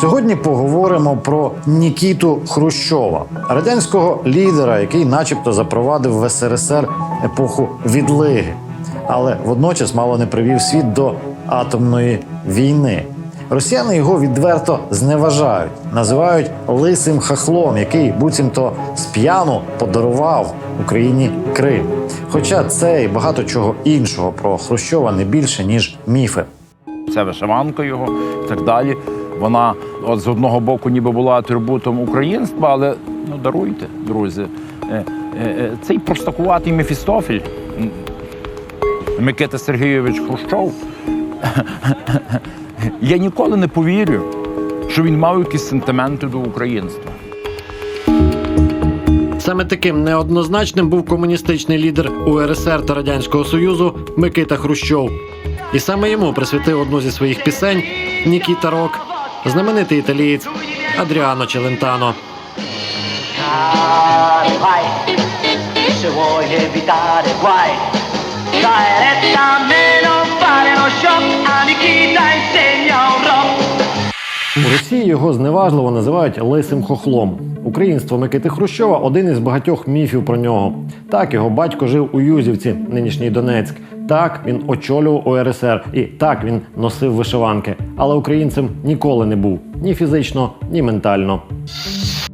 Сьогодні поговоримо про Нікіту Хрущова, радянського лідера, який, начебто, запровадив в СРСР епоху відлиги, але водночас мало не привів світ до атомної війни. Росіяни його відверто зневажають, називають лисим хахлом, який буцімто сп'яну подарував Україні Крим. Хоча це і багато чого іншого про Хрущова не більше ніж міфи. це вишиванка його і так далі. Вона от з одного боку ніби була атрибутом українства, але ну даруйте, друзі. е, е, е, Цей простакуватий Мефістофель Микита Сергійович Хрущов. Я ніколи не повірю, що він мав якісь сентименти до українства. Саме таким неоднозначним був комуністичний лідер УРСР та Радянського Союзу Микита Хрущов. І саме йому присвятив одну зі своїх пісень Нікіта Рок, знаменитий італієць Адріано Челентано. У Росії його зневажливо називають лисим хохлом. Українство Микити Хрущова один із багатьох міфів про нього. Так його батько жив у Юзівці, нинішній Донецьк. Так він очолював УРСР, і так він носив вишиванки. Але українцем ніколи не був ні фізично, ні ментально.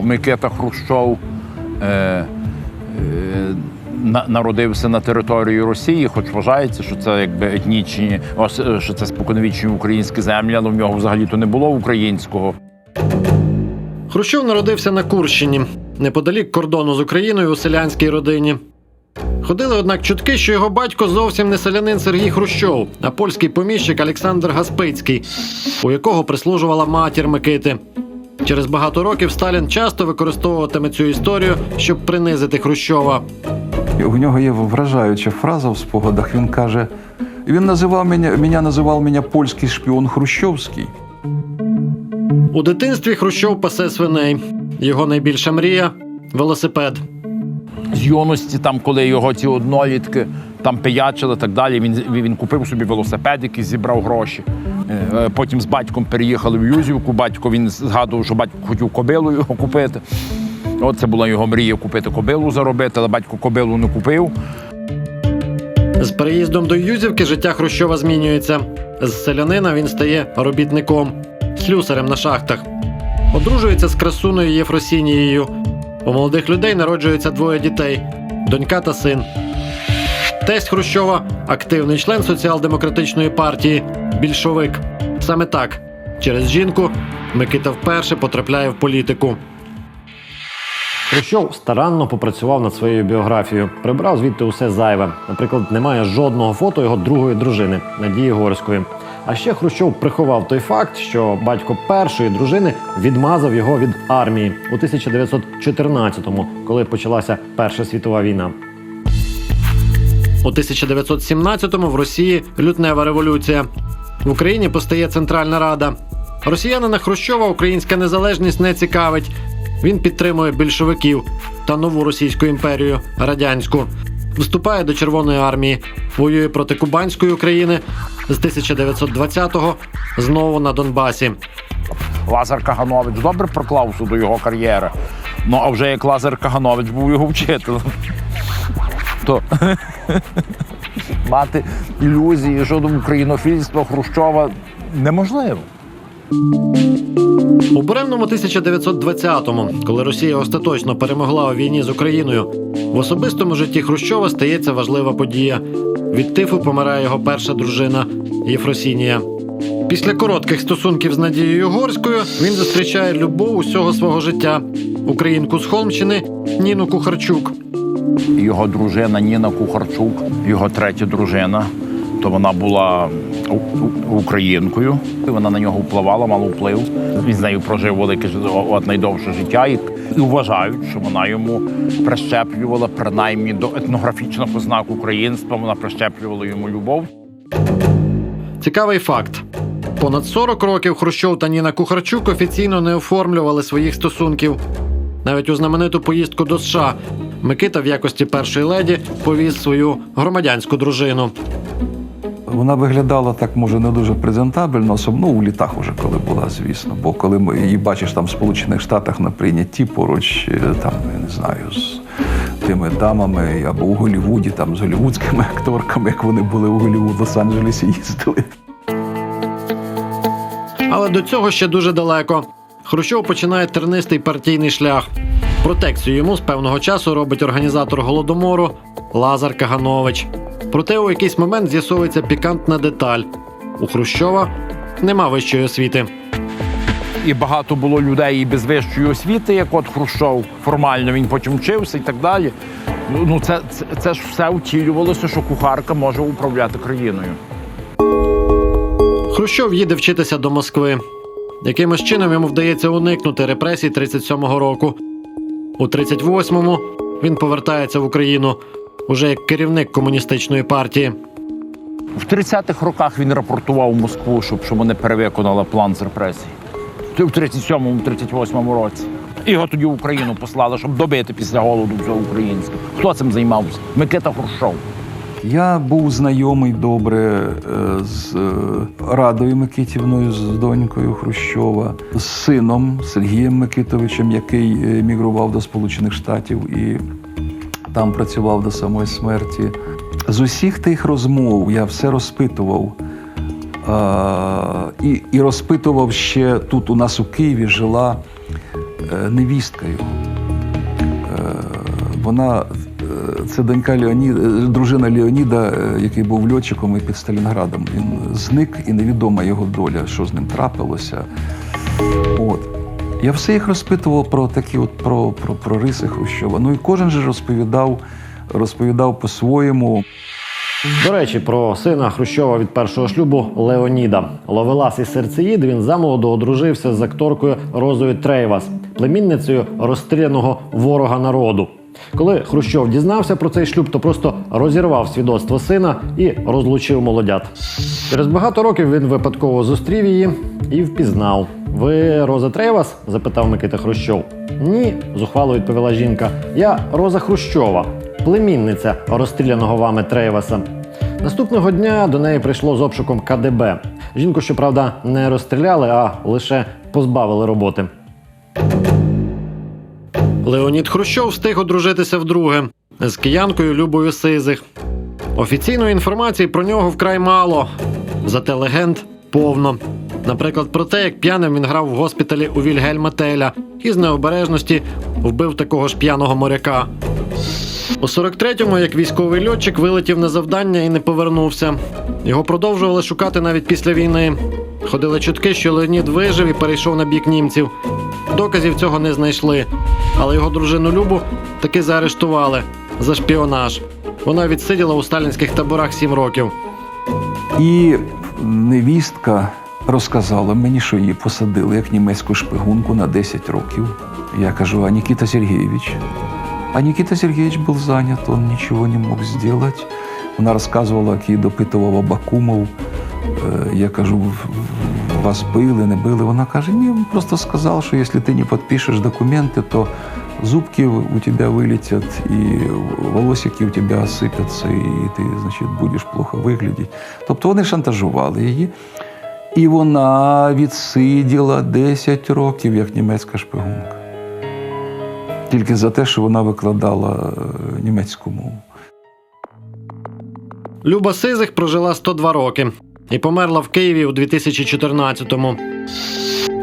Микита Хрущов е, е, народився на території Росії, хоч вважається, що це якби етнічні, е, що це споконвічні українські землі, але в нього взагалі-то не було українського. Хрущов народився на Курщині, неподалік кордону з Україною у селянській родині. Ходили, однак, чутки, що його батько зовсім не селянин Сергій Хрущов, а польський поміщик Олександр Гаспицький, у якого прислужувала матір Микити. Через багато років Сталін часто використовуватиме цю історію, щоб принизити Хрущова. І У нього є вражаюча фраза в спогадах. Він каже: він називав мене, мене називав мене польський шпіон Хрущовський. У дитинстві Хрущов пасе свиней. Його найбільша мрія велосипед. З юності, там, коли його ці однолітки там пиячили так далі, він, він купив собі велосипед, який зібрав гроші. Е, е, Потім з батьком переїхали в Юзівку. Батько він згадував, що батько хотів кобилу його купити. От це була його мрія купити кобилу заробити, але батько кобилу не купив. З переїздом до Юзівки життя Хрущова змінюється. З селянина він стає робітником, слюсарем на шахтах. Одружується з красуною Єфросінією. У молодих людей народжується двоє дітей донька та син. Тесть Хрущова активний член соціал-демократичної партії, більшовик. Саме так, через жінку Микита вперше потрапляє в політику. Хрущов старанно попрацював над своєю біографією, прибрав звідти усе зайве. Наприклад, немає жодного фото його другої дружини Надії Горської. А ще Хрущов приховав той факт, що батько першої дружини відмазав його від армії у 1914-му, коли почалася Перша світова війна. У 1917-му в Росії лютнева революція. В Україні постає Центральна Рада. Росіянина Хрущова українська незалежність не цікавить. Він підтримує більшовиків та нову російську імперію радянську. Вступає до Червоної армії, воює проти Кубанської України з 1920-го знову на Донбасі. Лазар Каганович добре проклався до його кар'єри. Ну а вже як Лазар Каганович був його вчителем, то мати ілюзії щодо українофільства Хрущова неможливо. У буремному 1920-му, коли Росія остаточно перемогла у війні з Україною, в особистому житті Хрущова стається важлива подія. Від тифу помирає його перша дружина Єфросінія. Після коротких стосунків з Надією Горською він зустрічає любов усього свого життя українку з Холмщини Ніну Кухарчук. Його дружина Ніна Кухарчук, його третя дружина, то вона була українкою. Вона на нього впливала, мало вплив. Він з нею прожив велике найдовше життя. І, вважають, що вона йому прищеплювала принаймні до етнографічних ознак українства. Вона прищеплювала йому любов. Цікавий факт: понад 40 років Хрущов та Ніна Кухарчук офіційно не оформлювали своїх стосунків. Навіть у знамениту поїздку до США Микита в якості першої леді повіз свою громадянську дружину. Вона виглядала так, може, не дуже презентабельно, особливо ну, у літах уже коли була, звісно. Бо коли ми її бачиш там в Сполучених Штатах на прийнятті поруч, е, там, я не знаю, з тими дамами або у Голлівуді, там з голлівудськими акторками, як вони були у Голлівуд, Лос-Анджелесі їздили. Але до цього ще дуже далеко. Хрущов починає тернистий партійний шлях. Протекцію йому з певного часу робить організатор голодомору Лазар Каганович. Проте у якийсь момент з'ясовується пікантна деталь: у Хрущова нема вищої освіти. І багато було людей і без вищої освіти, як от Хрущов. Формально він потім вчився і так далі. Ну, Ну, це, це, це ж все втілювалося, що кухарка може управляти країною. Хрущов їде вчитися до Москви. Якимось чином йому вдається уникнути репресій 37-го року. У 38-му він повертається в Україну уже як керівник комуністичної партії. В 30-х роках він рапортував в Москву, щоб, щоб вони перевиконали план з репресій. В 37-му, 38-му році. Його тоді в Україну послали, щоб добити після голоду все українське. Хто цим займався? Микита Хрущов. Я був знайомий добре е, з е, Радою Микитівною, з донькою Хрущова, з сином Сергієм Микитовичем, який емігрував до Сполучених Штатів і там працював до самої смерті. З усіх тих розмов я все розпитував. І, і розпитував ще тут у нас у Києві жила е, невістка його. Е, вона е, це донька Леоніда, дружина Леоніда, який був льотчиком і під Сталінградом. Він зник і невідома його доля, що з ним трапилося. От. Я все їх розпитував про такі от про, про, про риси Хрущова. Ну і кожен же розповідав, розповідав по-своєму. До речі, про сина Хрущова від першого шлюбу Леоніда. Ловелас і серцеїд він замолоду одружився з акторкою Розою Трейвас, племінницею розстріляного ворога народу. Коли Хрущов дізнався про цей шлюб, то просто розірвав свідоцтво сина і розлучив молодят. Через багато років він випадково зустрів її і впізнав. Ви Роза Трейвас? запитав Микита Хрущов. Ні, зухвало відповіла жінка. Я Роза Хрущова, племінниця розстріляного вами Трейваса. Наступного дня до неї прийшло з обшуком КДБ. Жінку, щоправда, не розстріляли, а лише позбавили роботи. Леонід Хрущов встиг одружитися вдруге з киянкою Любою Сизих. Офіційної інформації про нього вкрай мало, зате легенд повно. Наприклад, про те, як п'яним він грав в госпіталі у Вільгельма Теля і з необережності вбив такого ж п'яного моряка. У 43-му, як військовий льотчик, вилетів на завдання і не повернувся. Його продовжували шукати навіть після війни. Ходили чутки, що Леонід вижив і перейшов на бік німців. Доказів цього не знайшли, але його дружину Любу таки заарештували за шпіонаж. Вона відсиділа у сталінських таборах 7 років. І невістка розказала мені, що її посадили як німецьку шпигунку на 10 років. Я кажу, а Никита Сергеевич? А Никита Сергеевич был занят, он ничего не мог сделать. Вона розказувала, як її допитував Абакумов. Е, Я кажу, «В- в- вас били, не били. Вона каже, ні, він просто сказав, що якщо ти не підпишеш документи, то зубки у тебе вилетять, і волосики у тебе осипляться, і ти, значить, будеш плохо виглядати. Тобто вони шантажували її. І вона відсиділа 10 років як німецька шпигунка. Тільки за те, що вона викладала е, німецьку мову. Люба Сизих прожила 102 роки і померла в Києві у 2014-му.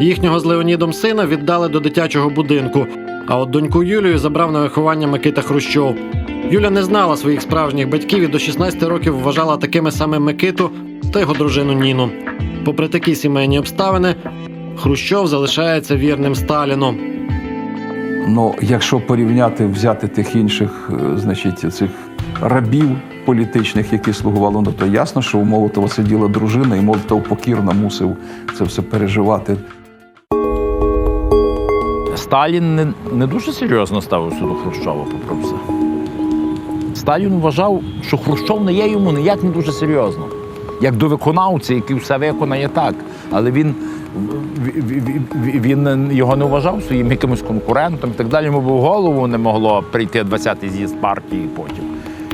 Їхнього з Леонідом сина віддали до дитячого будинку, а от доньку Юлію забрав на виховання Микита Хрущов. Юля не знала своїх справжніх батьків і до 16 років вважала такими саме Микиту та його дружину Ніну. Попри такі сімейні обставини, Хрущов залишається вірним Сталіну. Ну, якщо порівняти, взяти тих інших, е, значить, цих рабів політичних, які слугували, ну то ясно, що у Молотова сиділа дружина, і Молотов покірно мусив це все переживати. Сталін не, не дуже серйозно ставився до Хрущова, попри все. Сталін вважав, що Хрущов не є йому ніяк не дуже серйозно. Як до виконавця, який все виконає так. Але він, він його не вважав своїм якимось конкурентом і так далі. Йому в голову не могло прийти 20-й з'їзд партії потім.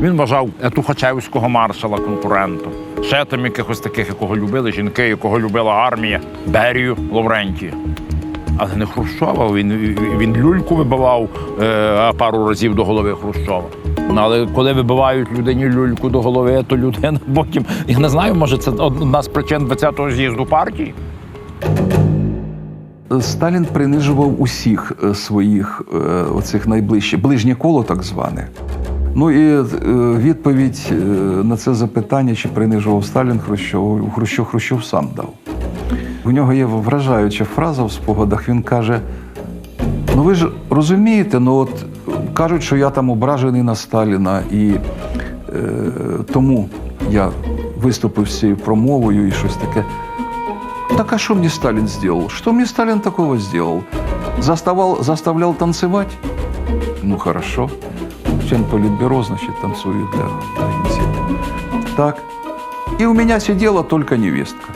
Він вважав Тухачевського маршала конкурентом. ще там якихось таких, якого любили жінки, якого любила армія, Берію Лаврентія. Але не Хрущова. Він, він люльку вибивав е, пару разів до голови Хрущова. Ну, але коли вибивають людині люльку до голови, то людина потім, я не знаю, може це одна з причин 20-го з'їзду партії. Сталін принижував усіх е, своїх е, оцих найближчих, ближнє коло так зване. Ну і е, відповідь на це запитання, чи принижував Сталін Хрущов, Хрущов Хрущов сам дав. У нього є вражаюча фраза в спогадах. Він каже: Ну ви ж розумієте, ну от кажуть, що я там ображений на Сталіна, і е, тому я виступив з цією промовою і щось таке. Так а что мне Сталин сделал? Что мне Сталин такого сделал? Заставал, заставлял танцевать? Ну хорошо. Член политбюро, значит, танцую для, Генсека. Так. И у меня сидела только невестка.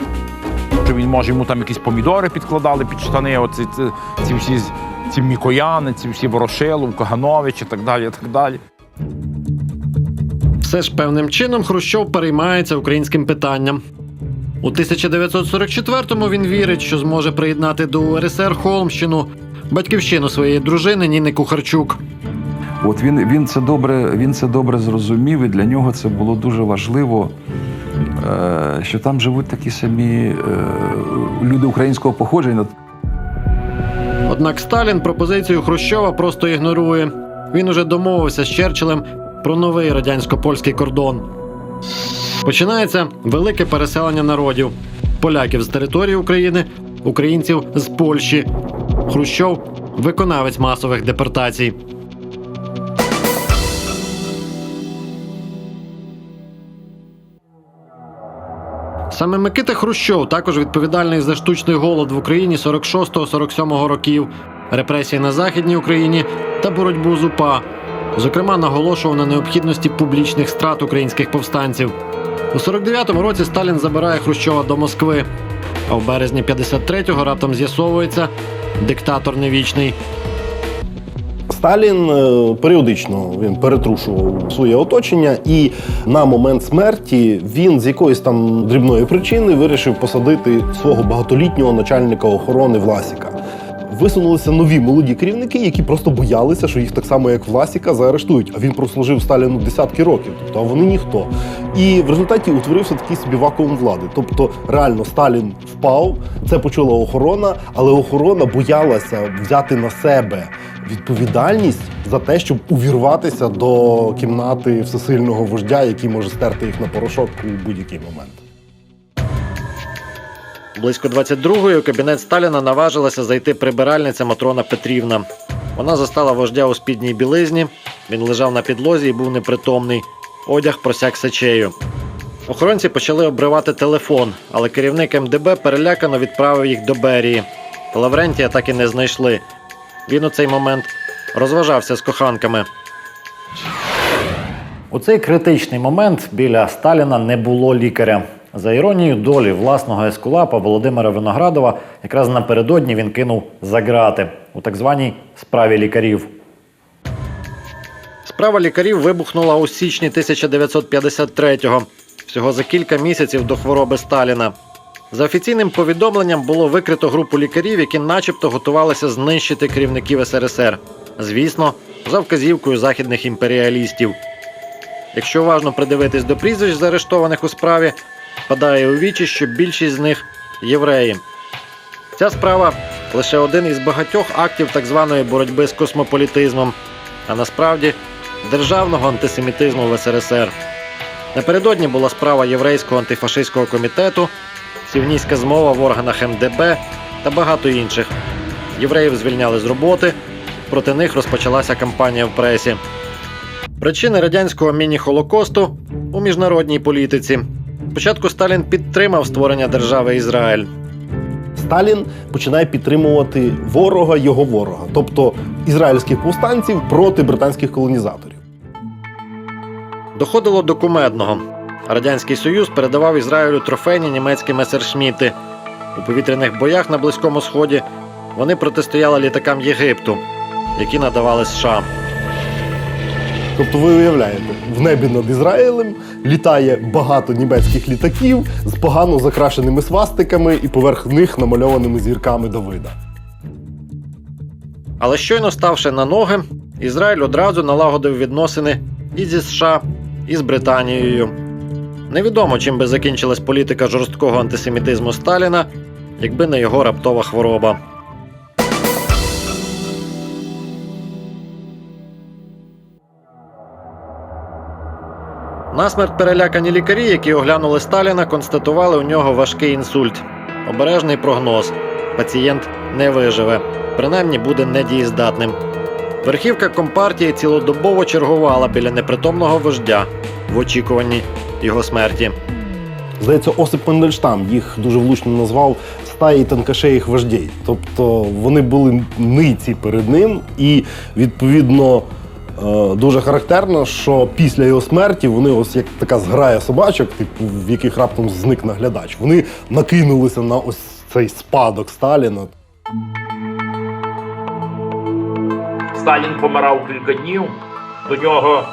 Що він може йому там якісь помідори підкладали під штани, оці ці, ці всі ці мікояни, ці всі Ворошилов, Каганович і так далі. І так далі. Все ж певним чином Хрущов переймається українським питанням. У 1944-му він вірить, що зможе приєднати до УРСР Холмщину, батьківщину своєї дружини Ніни Кухарчук. От він, він, це добре, він це добре зрозумів, і для нього це було дуже важливо, е, що там живуть такі самі е, люди українського походження. Однак Сталін пропозицію Хрущова просто ігнорує. Він уже домовився з Черчиллем про новий радянсько-польський кордон. Починається велике переселення народів: поляків з території України, українців з Польщі. Хрущов виконавець масових депортацій. Саме Микита Хрущов також відповідальний за штучний голод в Україні 46-47 років, репресії на Західній Україні та боротьбу з УПА. Зокрема, наголошував на необхідності публічних страт українських повстанців. У 49-му році Сталін забирає Хрущова до Москви. А в березні 53-го раптом з'ясовується диктатор невічний. Сталін е, періодично він перетрушував своє оточення, і на момент смерті він з якоїсь там дрібної причини вирішив посадити свого багатолітнього начальника охорони Власіка. Висунулися нові молоді керівники, які просто боялися, що їх так само, як Власіка, заарештують. А він прослужив Сталіну десятки років, тобто а вони ніхто. І в результаті утворився такий собі вакуум влади. Тобто, реально Сталін впав, це почула охорона, але охорона боялася взяти на себе відповідальність за те, щоб увірватися до кімнати всесильного вождя, який може стерти їх на порошок у будь-який момент. Близько 22-ї у кабінет Сталіна наважилася зайти прибиральниця Матрона Петрівна. Вона застала вождя у спідній білизні. Він лежав на підлозі і був непритомний. Одяг просяк сечею. Охоронці почали обривати телефон, але керівник МДБ перелякано відправив їх до Берії. Лаврентія так і не знайшли. Він у цей момент розважався з коханками. У цей критичний момент біля Сталіна не було лікаря. За іронією долі власного ескулапа Володимира Виноградова, якраз напередодні він кинув за грати у так званій справі лікарів. Справа лікарів вибухнула у січні 1953-го, всього за кілька місяців до хвороби Сталіна. За офіційним повідомленням було викрито групу лікарів, які начебто готувалися знищити керівників СРСР. Звісно, за вказівкою західних імперіалістів. Якщо уважно придивитись до прізвищ заарештованих у справі, падає у вічі, що більшість з них євреї. Ця справа лише один із багатьох актів так званої боротьби з космополітизмом, а насправді державного антисемітизму в СРСР. Напередодні була справа єврейського антифашистського комітету, сівнійська змова в органах МДБ та багато інших. Євреїв звільняли з роботи, проти них розпочалася кампанія в пресі. Причини радянського міні-холокосту у міжнародній політиці. Спочатку Сталін підтримав створення держави Ізраїль. Сталін починає підтримувати ворога його ворога, тобто ізраїльських повстанців проти британських колонізаторів. Доходило до кумедного. Радянський Союз передавав Ізраїлю трофейні німецькі месершміти. У повітряних боях на Близькому Сході вони протистояли літакам Єгипту, які надавали США. Тобто, ви уявляєте, в небі над Ізраїлем літає багато німецьких літаків з погано закрашеними свастиками і поверх них намальованими зірками Давида. Але щойно ставши на ноги, Ізраїль одразу налагодив відносини і зі США, і з Британією. Невідомо, чим би закінчилась політика жорсткого антисемітизму Сталіна, якби не його раптова хвороба. Насмерть перелякані лікарі, які оглянули Сталіна, констатували у нього важкий інсульт. Обережний прогноз. Пацієнт не виживе, принаймні буде недієздатним. Верхівка компартії цілодобово чергувала біля непритомного вождя в очікуванні його смерті. Здається, Осип Мендельштам їх дуже влучно назвав стаї танкашеїх вождей. Тобто вони були ниці перед ним, і відповідно дуже характерно, що після його смерті вони ось як така зграя собачок, типу, в яких раптом зник наглядач. Вони накинулися на ось цей спадок Сталіна. Сталін помирав кілька днів. До нього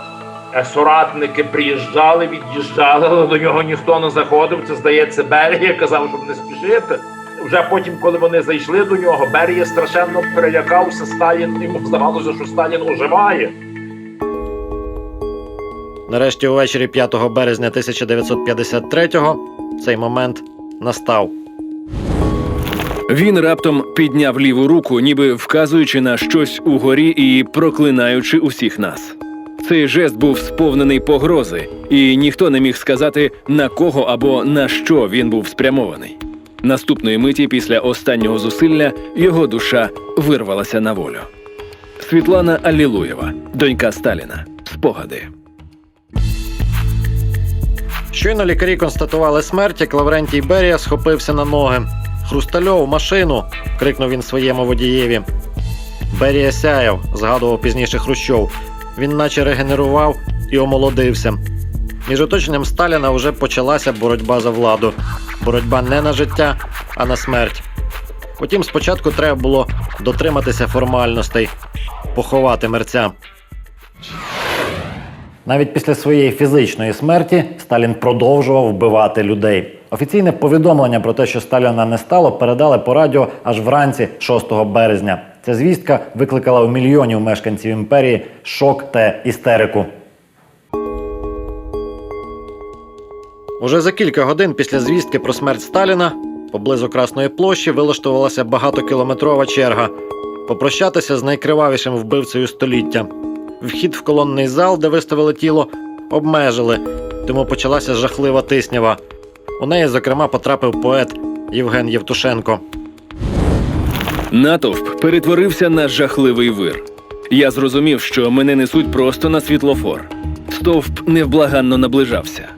е, соратники приїжджали, від'їжджали, але до нього ніхто не заходив. Це здається, Берія казав, щоб не спішити. Вже потім, коли вони зайшли до нього, Берія страшенно перелякався. Сталін йому здавалося, що Сталін оживає. Нарешті, увечері 5 березня 1953-го цей момент настав. Він раптом підняв ліву руку, ніби вказуючи на щось угорі і проклинаючи усіх нас. Цей жест був сповнений погрози, і ніхто не міг сказати, на кого або на що він був спрямований. Наступної миті, після останнього зусилля, його душа вирвалася на волю. Світлана Алілуєва, донька Сталіна. Спогади. Щойно лікарі констатували смерть, як Лаврентій Берія схопився на ноги. Хрустальов, машину! крикнув він своєму водієві. Берія сяяв, згадував пізніше Хрущов. Він наче регенерував і омолодився. Між оточенням Сталіна вже почалася боротьба за владу. Боротьба не на життя, а на смерть. Утім, спочатку треба було дотриматися формальностей, поховати мерця. Навіть після своєї фізичної смерті Сталін продовжував вбивати людей. Офіційне повідомлення про те, що Сталіна не стало, передали по радіо аж вранці 6 березня. Ця звістка викликала у мільйонів мешканців імперії шок та істерику. Уже за кілька годин після звістки про смерть Сталіна поблизу Красної площі вилаштувалася багатокілометрова черга попрощатися з найкривавішим вбивцею століття. Вхід в колонний зал, де виставили тіло, обмежили, тому почалася жахлива тиснява. У неї, зокрема, потрапив поет Євген Євтушенко. Натовп перетворився на жахливий вир. Я зрозумів, що мене несуть просто на світлофор. Стовп невблаганно наближався.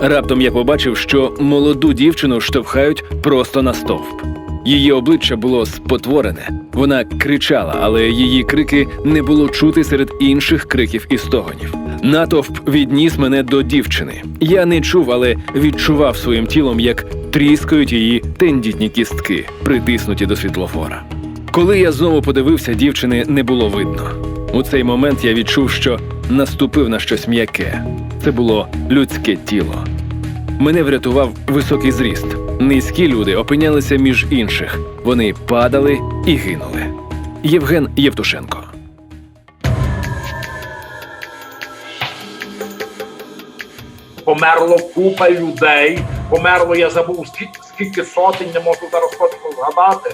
Раптом я побачив, що молоду дівчину штовхають просто на стовп. Її обличчя було спотворене. Вона кричала, але її крики не було чути серед інших криків і стогонів. Натовп відніс мене до дівчини. Я не чув, але відчував своїм тілом, як тріскають її тендітні кістки, притиснуті до світлофора. Коли я знову подивився, дівчини не було видно. У цей момент я відчув, що наступив на щось м'яке. Це було людське тіло. Мене врятував високий зріст. Низькі люди опинялися між інших. Вони падали і гинули. Євген Євтушенко. Померло купа людей. Померло, я забув скільки, сотень, не можу зараз точно згадати.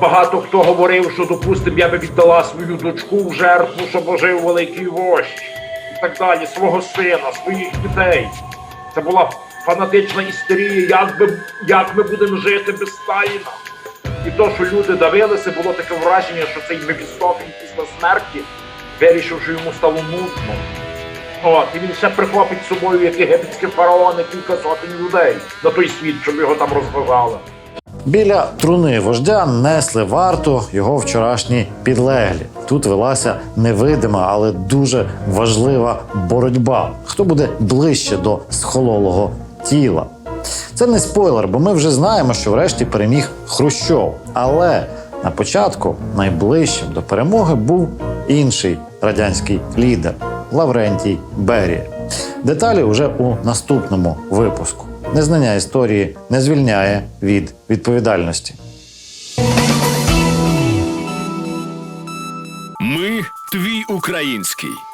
Багато хто говорив, що, допустим, я би віддала свою дочку в жертву, щоб ожив великий вождь. І так далі, свого сина, своїх дітей. Це була фанатична істерія, як, би, як ми будемо жити без Сталіна. І то, що люди давилися, було таке враження, що цей Мефістофель після смерті вирішив, що йому стало нудно. От, і він ще прихопить з собою, як єгипетські фараони, кілька сотень людей на той світ, щоб його там розважали. Біля труни вождя несли варту його вчорашні підлеглі. Тут велася невидима, але дуже важлива боротьба. Хто буде ближче до схололого тіла? Це не спойлер, бо ми вже знаємо, що врешті переміг Хрущов. Але на початку найближчим до перемоги був інший радянський лідер Лаврентій Берія. Деталі вже у наступному випуску. Незнання історії не звільняє від відповідальності. Ми твій український.